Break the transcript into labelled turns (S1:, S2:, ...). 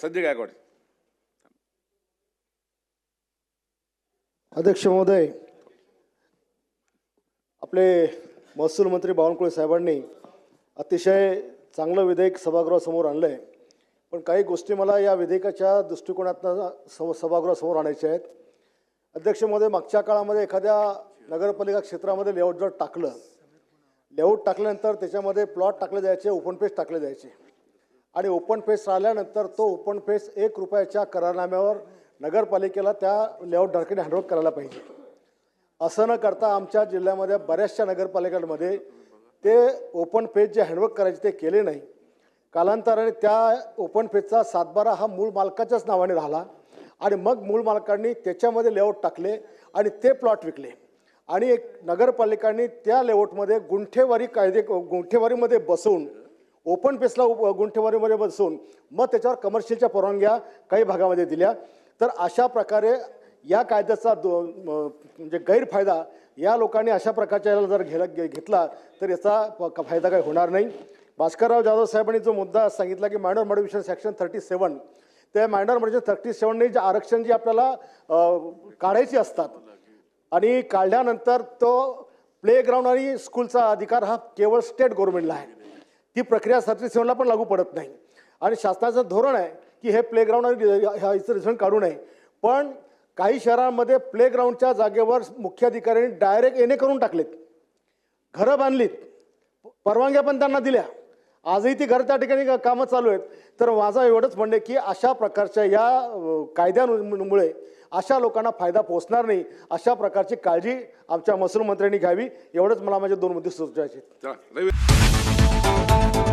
S1: संजय गायकवाड.
S2: अध्यक्ष महोदय आपले महसूल मंत्री बावनकुळे साहेबांनी अतिशय चांगलं विधेयक सभागृहासमोर आणलं आहे पण काही गोष्टी मला या विधेयकाच्या दृष्टिकोनातनं सम सभागृहासमोर आणायच्या आहेत. अध्यक्ष महोदय मागच्या काळामध्ये एखाद्या नगरपालिका क्षेत्रामध्ये लेआउट जर टाकलं लेआउट टाकल्यानंतर त्याच्यामध्ये प्लॉट टाकले जायचे ओपन पेज टाकले जायचे. आणि ओपन फेस राहिल्यानंतर तो ओपन फेस एक रुपयाच्या करारनाम्यावर नगरपालिकेला त्या लेआउट धारकाने हँडओव्हर करायला पाहिजे. असं न करता आमच्या जिल्ह्यामध्ये बऱ्याचशा नगरपालिकांमध्ये ते ओपन फेज जे हँडवर्क करायचे ते केले नाही. कालांतराने त्या ओपन फेजचा सातबारा हा मूळ मालकाच्याच नावाने राहिला आणि मग मूळ मालकांनी त्याच्यामध्ये लेआउट टाकले आणि ते प्लॉट विकले. आणि एक नगरपालिकांनी त्या लेआउटमध्ये गुंठेवारी कायदे गुंठेवारीमध्ये बसवून ओपन पेसला गुंठेवारीमध्ये बसून मग त्याच्यावर कमर्शियलच्या परवानग्या काही भागामध्ये दिल्या. तर अशा प्रकारे या कायद्याचा दो म्हणजे गैरफायदा या लोकांनी अशा प्रकारच्या याला जर घेला घेतला तर याचा फायदा काही होणार नाही. भास्करराव जाधव साहेबांनी जो मुद्दा सांगितला की minor modification section thirty seven त्या मायनॉर मॉडिफिकेशन थर्टी सेवनने जे आरक्षण जी आपल्याला काढायची असतात आणि काढल्यानंतर तो प्लेग्राऊंड आणि स्कूलचा अधिकार हा केवळ स्टेट गव्हर्नमेंटला आहे. ती प्रक्रिया थर्टी पण लागू पडत नाही. आणि शासनाचं धोरण आहे की हे प्लेग्राऊंड आणि ह्या काढू नये. पण काही शहरांमध्ये प्लेग्राऊंडच्या जागेवर मुख्य अधिकाऱ्यांनी डायरेक्ट येणे करून टाकलेत. घरं बांधलीत. परवानग्या पण त्यांना दिल्या. आजही ती घर त्या ठिकाणी कामं चालू आहेत. तर माझं एवढंच म्हणणं आहे की अशा प्रकारच्या या कायद्यांमुळे अशा लोकांना फायदा पोहोचणार नाही. अशा प्रकारची काळजी आमच्या महसूल मंत्र्यांनी घ्यावी. एवढंच मला माझ्या दोन मुद्दे सुचवायचे
S1: Thank you.